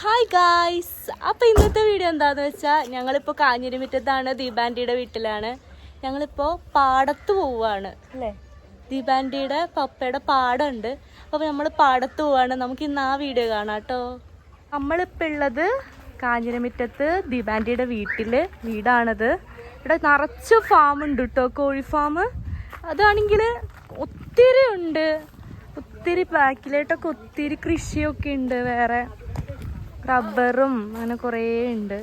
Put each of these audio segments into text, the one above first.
Hi guys അപ്പോൾ ഇന്നത്തെ video എന്താണെന്ന് വെച്ചാൽ ഞങ്ങളിപ്പോൾ കാഞ്ഞിരമിറ്റത്താണ് ദീപാന്റിയുടെ വീട്ടിലാണ്. ഞങ്ങളിപ്പോൾ പാടത്ത് പോവുകയാണ് അല്ലേ ദീപാന്റിയുടെ പപ്പയുടെ പാടമുണ്ട്. അപ്പോൾ നമ്മൾ പാടത്ത് പോവാണ്. നമുക്ക് ഇന്ന് ആ വീഡിയോ കാണാം കേട്ടോ നമ്മളിപ്പോൾ ഉള്ളത് കാഞ്ഞിരമിറ്റത്ത് ദീപാന്റിയുടെ വീട്ടിൽ വീടാണത്. ഇവിടെ നിറച്ച് ഫാം ഉണ്ട് കേട്ടോ കോഴി ഫാം അതാണെങ്കിൽ ഒത്തിരി ഉണ്ട്. ഒത്തിരി ബാക്കിലായിട്ടൊക്കെ ഒത്തിരി കൃഷിയൊക്കെ ഉണ്ട് വേറെ. റബ്ബറും അങ്ങനെ കുറേ ഉണ്ട്.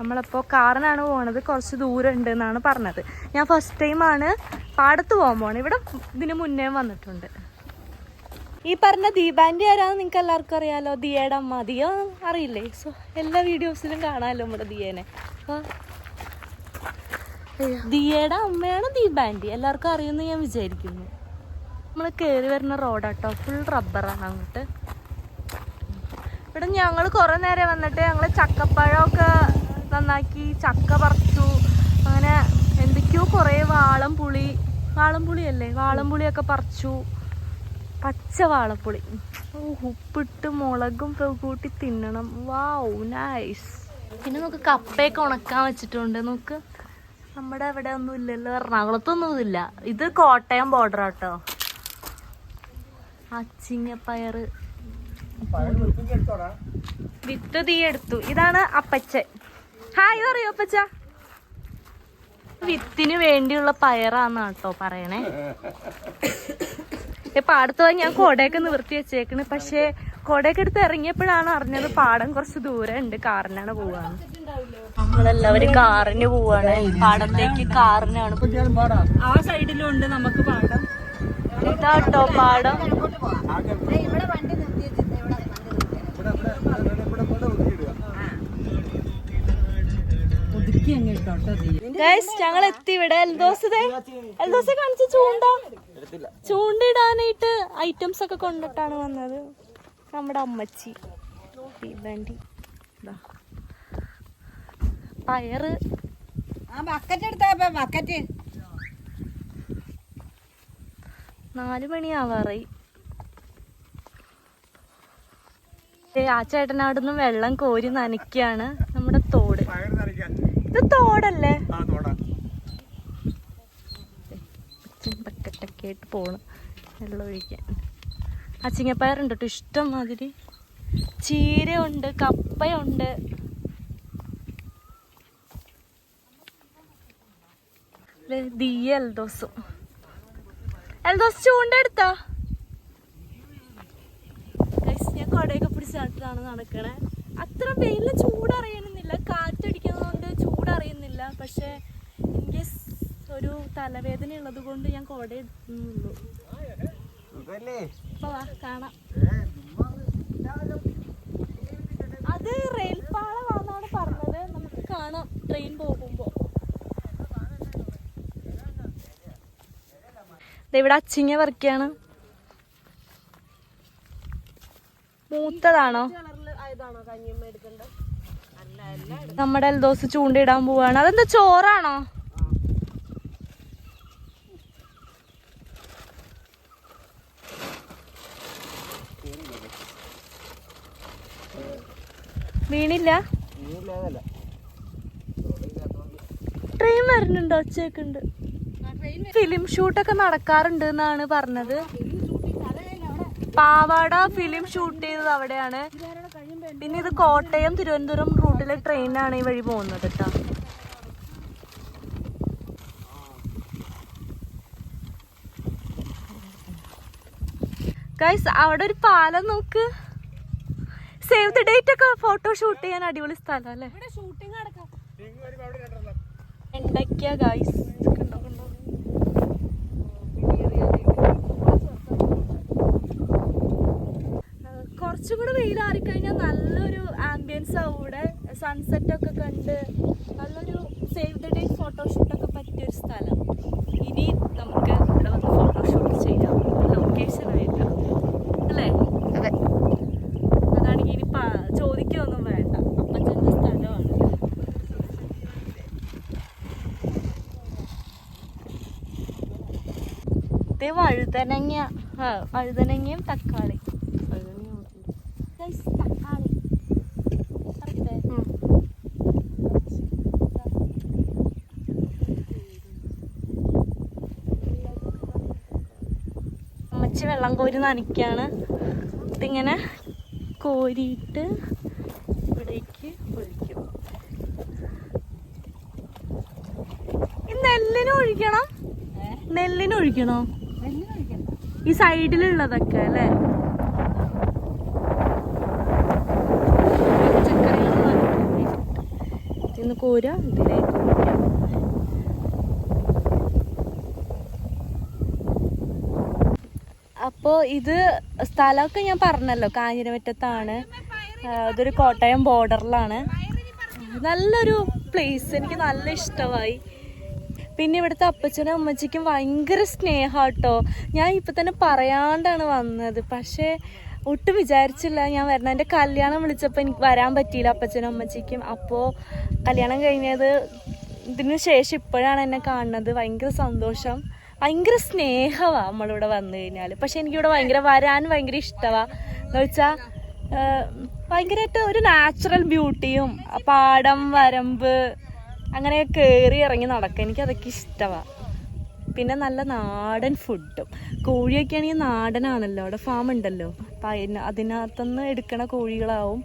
നമ്മളപ്പോൾ കാറിനാണ് പോണത്. കുറച്ച് ദൂരം ഉണ്ട് എന്നാണ് പറഞ്ഞത്. ഞാൻ ഫസ്റ്റ് ടൈമാണ് പാടത്ത് പോകാൻ പോണത്. ഇവിടെ ഇതിന് മുന്നേ വന്നിട്ടുണ്ട്. ഈ പറഞ്ഞ ദീപാന്റെ ആരാന്ന് നിങ്ങൾക്ക് എല്ലാവർക്കും അറിയാലോ? ദിയയുടെ അമ്മ. ദിയ അറിയില്ലേ? സോ എല്ലാ വീഡിയോസിലും കാണാമല്ലോ നമ്മുടെ ദിയേനെ. ദിയയുടെ അമ്മയാണ് ദീപാന്റെ. എല്ലാവർക്കും അറിയുമെന്ന് ഞാൻ വിചാരിക്കുന്നു. നമ്മൾ കയറി വരുന്ന റോഡാട്ടോ. ഫുൾ റബ്ബറാണ് അങ്ങോട്ട്. ഇവിടെ ഞങ്ങൾ കുറേ നേരം വന്നിട്ട് ഞങ്ങൾ ചക്കപ്പഴമൊക്കെ നന്നാക്കി ചക്ക പറിച്ചു അങ്ങനെ എന്തൊക്കെയോ കുറേ വാളം പുളി വാളം പുളിയല്ലേ വാളം പുളിയൊക്കെ പറിച്ചു. പച്ച വാളപ്പുളി ഉപ്പിട്ട് മുളകും കൂട്ടി തിന്നണം. Wow nice. പിന്നെ നമുക്ക് കപ്പയൊക്കെ ഉണക്കാൻ വെച്ചിട്ടുണ്ട്. നമുക്ക് നമ്മുടെ അവിടെ ഒന്നും ഇല്ലല്ലോ. എറണാകുളത്തൊന്നും ഇല്ല ഇത് കോട്ടയം ബോർഡർ ആട്ടോ. അച്ചിങ്ങപ്പയറ് വിത്ത് തീ എടുത്തു. ഇതാണ് അപ്പച്ചൻ. ഹായ് പറയൂ അപ്പച്ച? വിത്തിന് വേണ്ടിയുള്ള പയറാന്ന് കേട്ടോ പറയണേ. ഇപ്പൊ പാടത്ത് പോയി ഞാൻ കൊടയൊക്കെ നിവർത്തി വെച്ചേക്കണ്. പക്ഷേ കൊടയൊക്കെ എടുത്ത് ഇറങ്ങിയപ്പോഴാണ് അറിഞ്ഞത് പാടം കുറച്ച് ദൂരം ഉണ്ട് കാറിനാണ് പോവാണ് നമ്മളെല്ലാവരും കാറിന് പോവാണ്. പാടത്തേക്ക് കാറിനാണ് ആ സൈഡിലും ഉണ്ട് നമുക്ക് പാടം. ഇതാട്ടോ പാടം. ഞങ്ങൾ എത്തി ഇവിടെ. എൽദോസ് എൽദോസ് കാണിച്ച ചൂണ്ട. ചൂണ്ടിടാനായിട്ട് ഐറ്റംസ് ഒക്കെ കൊണ്ടിട്ടാണ് വന്നത്. നമ്മുടെ അമ്മച്ചി. തീവണ്ടി. പയറ്. നാല് മണിയാവാറായി. ആ ചേട്ടനവിടുന്ന് വെള്ളം കോരി നനയ്ക്കാണ്. ഇത് തോടല്ലേ? ബക്കറ്റൊക്കെ ആയിട്ട് പോണ്. വെള്ളം ഒഴിക്കാൻ. അച്ചിങ്ങപ്പയറുണ്ട് കേട്ടോ ഇഷ്ടം മാതിരി ചീരയുണ്ട് കപ്പയുണ്ട്. ദിയ എൽദോസും. എൽദോസ് ചൂണ്ട എടുത്താ? ഞാൻ കൊടയൊക്കെ പിടിച്ചാട്ടാണ് നടക്കണേ. അത്ര വെയിലിന് ചൂടറിയണമെന്നില്ല കാറ്റടിക്കുന്നതുകൊണ്ട് ചൂടറിയുന്നില്ല. പക്ഷെ എനിക്ക് ഒരു തലവേദന ഉള്ളത് കൊണ്ട് ഞാൻ കോടെ വാ കാണാം. അത് റെയിൽപാളമാണെന്നാണ് പറഞ്ഞത്. നമുക്ക് കാണാം ട്രെയിൻ പോകുമ്പോ. ദേ ഇവിടെ അച്ചിങ്ങ വർക്കാണ് മൂത്തതാണോ? നമ്മുടെ എൽദോസ് ചൂണ്ടിടാൻ പോവാണ്. അതെന്താ ചോറാണോ? വീണില്ല? ട്രെയിൻ വരുന്നുണ്ടോ ഒച്ചയൊക്കെണ്ട് ഫിലിം ഷൂട്ടൊക്കെ നടക്കാറുണ്ട് എന്നാണ് പറഞ്ഞത്. പാവാട ഫിലിം ഷൂട്ട് ചെയ്തത് അവിടെയാണ്. പിന്നെ ഇത് കോട്ടയം തിരുവനന്തപുരം റൂട്ടിലെ ട്രെയിനാണ് ഈ വഴി പോകുന്നത് കേട്ടോ ഗൈസ് അവിടെ ഒരു പാലം നോക്ക്. സേവ് ദി ഡേറ്റ് ഒക്കെ ഫോട്ടോ ഷൂട്ട് ചെയ്യാൻ അടിപൊളി സ്ഥലം അല്ലേ? എന്തൊക്കെയാ ഗൈസ് കുറച്ചും കൂടെ വെയിലാറിക്കഴിഞ്ഞാൽ നല്ലൊരു ആംബിയൻസ് ആവും സൺസെറ്റ് ഒക്കെ കണ്ട് നല്ലൊരു സേവ് ദ ഡേ ഫോട്ടോഷൂട്ടൊക്കെ പറ്റിയൊരു സ്ഥലം. ഇനി നമുക്ക് ഇവിടെ വന്ന് ഫോട്ടോഷൂട്ട് ചെയ്യാം. ലൊക്കേഷൻ ആയിട്ട് അല്ലേ? അതെ. അതാണെങ്കിൽ ഇനി ചോദിക്കൊന്നും വേണ്ട. അപ്പച്ചന്റെ സ്ഥലമാണ്. ഇത് വഴുതനങ്ങ. ആ വഴുതനങ്ങയും തക്കാളി. അമ്മച്ചി വെള്ളം കോരി നനയ്ക്കാണ്. ഇതിങ്ങനെ കോരിയിട്ട് ഇവിടേക്ക് ഒഴിക്കും. നെല്ലിന് ഒഴിക്കണം? നെല്ലിന് ഒഴിക്കണോ. ഈ സൈഡിലുള്ളതൊക്കെ അല്ലേ? പച്ചക്കറികൾ ഇന്ന്. കോര ഇതിലേക്ക് ഒഴിക്കാം. അപ്പോൾ ഇത് സ്ഥലമൊക്കെ ഞാൻ പറഞ്ഞല്ലോ കാഞ്ഞിരമറ്റത്താണ്. ഇതൊരു കോട്ടയം ബോർഡറിലാണ്. നല്ലൊരു പ്ലേസ് എനിക്ക് നല്ല ഇഷ്ടമായി. പിന്നെ ഇവിടുത്തെ അപ്പച്ചനും അമ്മച്ചിക്കും ഭയങ്കര സ്നേഹാട്ടോ. ഞാൻ ഇപ്പം തന്നെ പറയാണ്ടാണ് വന്നത്. പക്ഷേ ഒട്ടും വിചാരിച്ചില്ല ഞാൻ വരണം എന്റെ കല്യാണം വിളിച്ചപ്പോൾ എനിക്ക് വരാൻ പറ്റിയില്ല അപ്പച്ചനും അമ്മച്ചിക്കും. അപ്പോൾ കല്യാണം കഴിഞ്ഞത് ഇതിനു ശേഷം ഇപ്പോഴാണ് എന്നെ കാണുന്നത്. ഭയങ്കര സന്തോഷം. ഭയങ്കര സ്നേഹമാണ് നമ്മളിവിടെ വന്നു കഴിഞ്ഞാൽ പക്ഷെ എനിക്കിവിടെ ഭയങ്കര വരാൻ ഭയങ്കര ഇഷ്ടമാണ് എന്ന് വെച്ചാൽ ഭയങ്കരമായിട്ട് ഒരു നാച്ചുറൽ ബ്യൂട്ടിയും പാടം വരമ്പ് അങ്ങനെ കയറി ഇറങ്ങി നടക്കുക എനിക്ക് അതൊക്കെ ഇഷ്ടമാണ് പിന്നെ നല്ല നാടൻ ഫുഡും. കോഴിയൊക്കെ ആണെങ്കിൽ നാടനാണല്ലോ അവിടെ ഫാം ഉണ്ടല്ലോ. അപ്പം അതിന് അതിനകത്തുനിന്ന് എടുക്കണ കോഴികളാവും.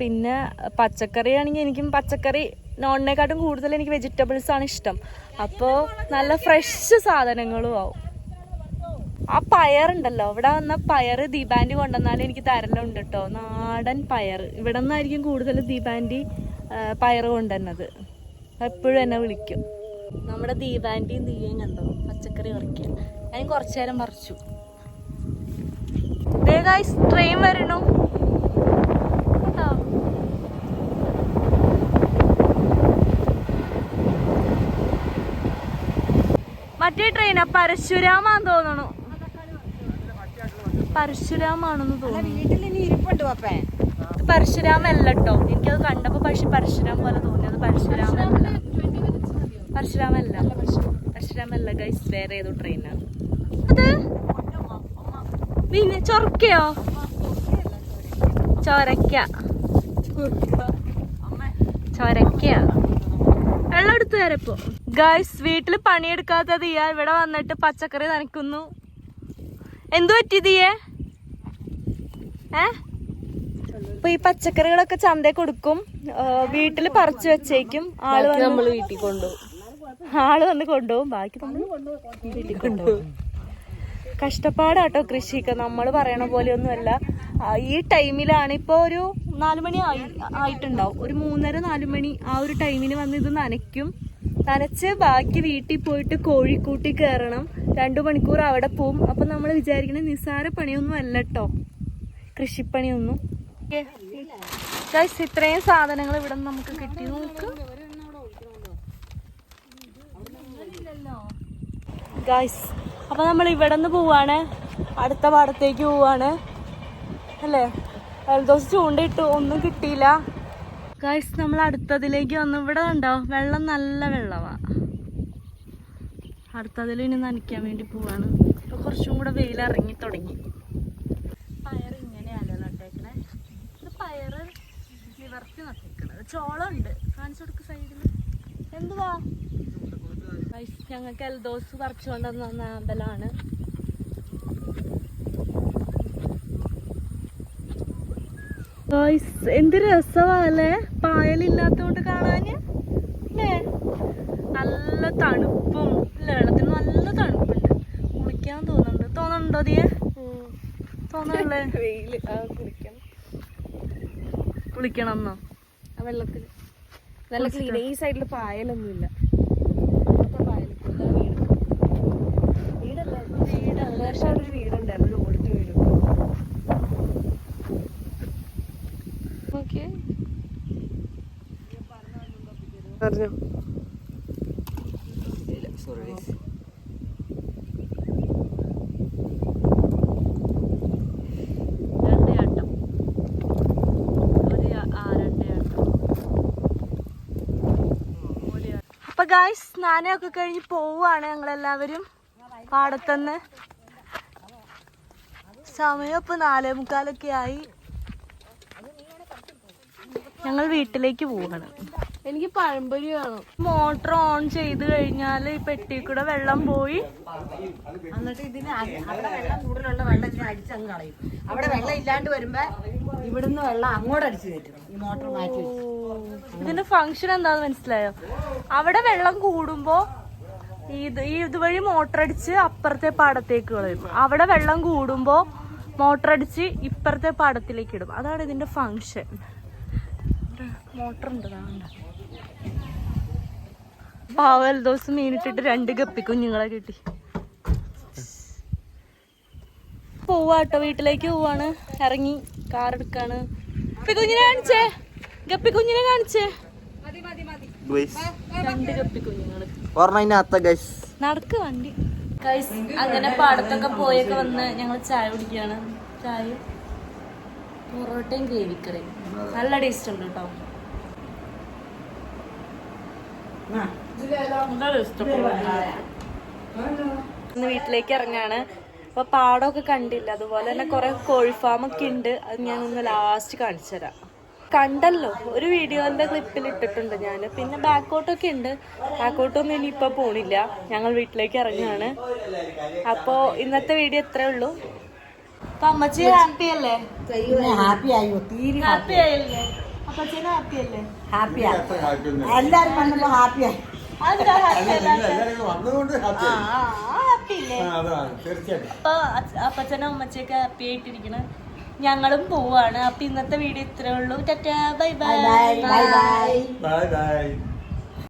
പിന്നെ പച്ചക്കറി ആണെങ്കിൽ എനിക്കും പച്ചക്കറി നോണിനെക്കാട്ടും കൂടുതൽ എനിക്ക് വെജിറ്റബിൾസ് ആണ് ഇഷ്ടം. അപ്പോൾ നല്ല ഫ്രഷ് സാധനങ്ങളും ആവും. ആ പയറുണ്ടല്ലോ ഇവിടെ വന്ന പയർ ദീപാൻഡി കൊണ്ടുവന്നാൽ എനിക്ക് തരലുണ്ട് കേട്ടോ നാടൻ പയർ. ഇവിടെ നിന്നായിരിക്കും കൂടുതൽ ദീപാൻഡി പയറ് കൊണ്ടുവന്നത്. എപ്പോഴും എന്നെ വിളിക്കും. നമ്മുടെ ദീപാൻഡി ദീയയും കണ്ടോ? പച്ചക്കറി പറിക്കാൻ. ഞാൻ കുറച്ചു നേരം പറിച്ചു. ട്രെയിൻ വരണു കേട്ടോ മറ്റേ ട്രെയിനാ പരശുരാമാന്ന് തോന്നണു പരശുരാമാണെന്ന് തോന്നുന്നു. വീട്ടിൽ ഇനി ഇരിപ്പുണ്ട് പപ്പേ. ഇത് പരശുരാമല്ല കേട്ടോ എനിക്കത് കണ്ടപ്പോ പക്ഷെ പരശുരാം പോലെ തോന്നിയത് പരശുരാമല്ല. പരശുരാമല്ല. പരശുരാമല്ല ഗൈസ് വേറെ ഏതോ ട്രെയിനാണ് അത്? പിന്നെ ചൊറക്കയോ? ചൊരക്ക ചോരക്ക വെള്ളം എടുത്തു തരപ്പോ ഗൈസ് വീട്ടിൽ പണിയെടുക്കാത്ത ദിയ ഇവിടെ വന്നിട്ട് പച്ചക്കറി നനയ്ക്കുന്നു. എന്തു പറ്റി ദിയേ? ഏ? അപ്പൊ ഈ പച്ചക്കറികളൊക്കെ ചന്തയിൽ കൊടുക്കും. വീട്ടിൽ പറിച്ചു വെച്ചേക്കും. ആൾ നമ്മൾ വീട്ടിൽ കൊണ്ടുപോകും. ആൾ വന്ന് കൊണ്ടുപോകും. ബാക്കി നമ്മൾ വീട്ടിൽ കൊണ്ടുപോകും. കഷ്ടപ്പാടാട്ടോ കൃഷിയൊക്കെ നമ്മൾ പറയണ പോലെയൊന്നുമല്ല. ഈ ടൈമിലാണ് ഇപ്പോൾ ഒരു നാലുമണി ആയി ആയിട്ടുണ്ടാവും. ഒരു മൂന്നര നാലുമണി ആ ഒരു ടൈമിന് വന്ന് ഇത് നനയ്ക്കും. നനച്ച് ബാക്കി വീട്ടിൽ പോയിട്ട് കോഴിക്കൂട്ടി കയറണം രണ്ടു മണിക്കൂർ അവിടെ പോവും. അപ്പൊ നമ്മൾ വിചാരിക്കണ നിസാര പണിയൊന്നും അല്ല കേട്ടോ കൃഷിപ്പണിയൊന്നും. ഇത്രയും സാധനങ്ങൾ ഇവിടെ നമുക്ക് കിട്ടി. നോക്ക്. ഗായ്സ് അപ്പൊ നമ്മൾ ഇവിടെ നിന്ന് പോവാണ്. അടുത്ത പാടത്തേക്ക് പോവാണ്. അല്ലേ? ദിവസം ചൂണ്ടിട്ട് ഒന്നും കിട്ടിയില്ല. ഗൈസ് നമ്മൾ അടുത്തതിലേക്ക് വന്നു. ഇവിടെ ഉണ്ടോ വെള്ളം നല്ല വെള്ളമാ അടുത്തതിൽ ഇനി നനയ്ക്കാൻ വേണ്ടി പോവാണ്. ഇപ്പൊ കുറച്ചും കൂടെ വെയിൽ ഇറങ്ങി തുടങ്ങി. പയർ ഇങ്ങനെയല്ലോ നട്ടേക്കണേ. ഇത് പയറ് നിവർത്തി നട്ടേക്കണത് ചോളം ഉണ്ട് കാണിച്ചു കൊടുക്ക സൈഡിൽ എന്തുവാ? ഗൈസ്, ഞങ്ങൾക്ക് എൽദോസ് പറിച്ചുകൊണ്ട് വന്ന ആമ്പലാണ് ഗൈസ്, എന്ത് രസമല്ലേ പായലില്ലാത്തോണ്ട് കാണാന് അല്ലേ? നല്ല തണുപ്പും. വെള്ളത്തിന് നല്ല തണുപ്പുണ്ട്. കുളിക്കാൻ തോന്നുന്നുണ്ട്. തോന്നുന്നുണ്ടോ അതിയെ? തോന്നണല്ലേ വെയിൽ. കുളിക്കണം കുളിക്കണം. എന്നോ ആ വെള്ളത്തിൽ നല്ല ക്ലീൻ ഈ സൈഡിൽ പായലൊന്നുമില്ല. ആ- അപ്പൊ ഗായ്സ് സ്നാനമൊക്കെ കഴിഞ്ഞ് പോവാണ് ഞങ്ങളെല്ലാവരും പാടത്തുനിന്ന്. സമയം ഇപ്പൊ നാലേ മുക്കാലൊക്കെ ആയി. ഞങ്ങൾ വീട്ടിലേക്ക് പോവാണ്. എനിക്ക് പഴംപൊരി വേണം. മോട്ടർ ഓൺ ചെയ്ത് കഴിഞ്ഞാൽ ഈ പെട്ടി കൂടെ വെള്ളം പോയി. എന്നിട്ട് ഇതിന് അവിടെ വെള്ളം കൂടുതലുള്ള വെള്ളം ഇതിനെ അടിച്ചങ്ങ് കളയും. അവിടെ വെള്ളം ഇല്ലാണ്ട് വരുമ്പോ ഇവിടുന്ന് വെള്ളം അങ്ങോട്ട് അടിച്ചു കയറ്റും. ഈ മോട്ടർ മാറ്റി ഇതിന്റെ ഫംഗ്ഷൻ എന്താന്ന് മനസ്സിലായോ? അവിടെ വെള്ളം കൂടുമ്പോ ഇത് ഈ ഇതുവഴി മോട്ടർ അടിച്ച് അപ്പുറത്തെ പാടത്തേക്ക് കളയും. അവിടെ വെള്ളം കൂടുമ്പോ മോട്ടർ അടിച്ച് ഇപ്പുറത്തെ പാടത്തിലേക്ക് ഇടും. അതാണ് ഇതിന്റെ ഫംഗ്ഷൻ മോട്ടർ ഉണ്ട് ദാണ്ട. പാവൽ ദിവസം മീനിട്ടിട്ട് രണ്ട് ഗപ്പി കുഞ്ഞുങ്ങളെ കിട്ടി. പോവാട്ടോ വീട്ടിലേക്ക് പോവാണ്. ഇറങ്ങി കാർ എടുക്കാണ്. ഗപ്പി കുഞ്ഞിനെ കാണിച്ചേ. ഗപ്പി കുഞ്ഞിനെ കാണിച്ചേ. രണ്ട് ഗപ്പി കുഞ്ഞുങ്ങൾ. നടക്ക് വണ്ടി. ഗൈസ് അങ്ങനെ പാടത്തൊക്കെ പോയൊക്കെ വന്ന് ഞങ്ങൾ ചായ കുടിക്കുകയാണ്. ചായ പൊറോട്ടയും ഗ്രേവിക്കറിയും. നല്ല ടേസ്റ്റ് ഉണ്ട് കേട്ടോ. ഇന്ന് വീട്ടിലേക്ക് ഇറങ്ങാണ്. അപ്പൊ പാടമൊക്കെ കണ്ടില്ല? അതുപോലെ തന്നെ കുറെ കോഴിഫാം ഒക്കെ ഉണ്ട്. അത് ഞാൻ ഒന്ന് ലാസ്റ്റ് കാണിച്ചു തരാം. കണ്ടല്ലോ? ഒരു വീഡിയോന്റെ ക്ലിപ്പിൽ ഇട്ടിട്ടുണ്ട് ഞാൻ പിന്നെ ബാക്കോട്ടൊക്കെ ഉണ്ട്. ബാക്കോട്ടൊന്നും ഇനിയിപ്പോ പോണില്ല. ഞങ്ങൾ വീട്ടിലേക്ക് ഇറങ്ങുകയാണ് അപ്പോ ഇന്നത്തെ വീഡിയോ ഇത്രേ ഉള്ളൂ. അപ്പൊ അമ്മച്ചി ഹാപ്പി അല്ലേ? ഹാപ്പി ആയി? തീരെ ഹാപ്പി ആയില്ലേ? അപ്പച്ചന് ഹാപ്പി അല്ലേ? ഹാപ്പിയാ എല്ലാരും വന്നപ്പോ ഹാപ്പിയായി അപ്പൊ അപ്പച്ചനും അമ്മച്ചൊക്കെ ഹാപ്പി ആയിട്ടിരിക്കണ. ഞങ്ങളും പോവാണ്. അപ്പൊ ഇന്നത്തെ വീഡിയോ ഇത്രേ ഉള്ളൂ. Tata bye bye bye bye. Bye bye.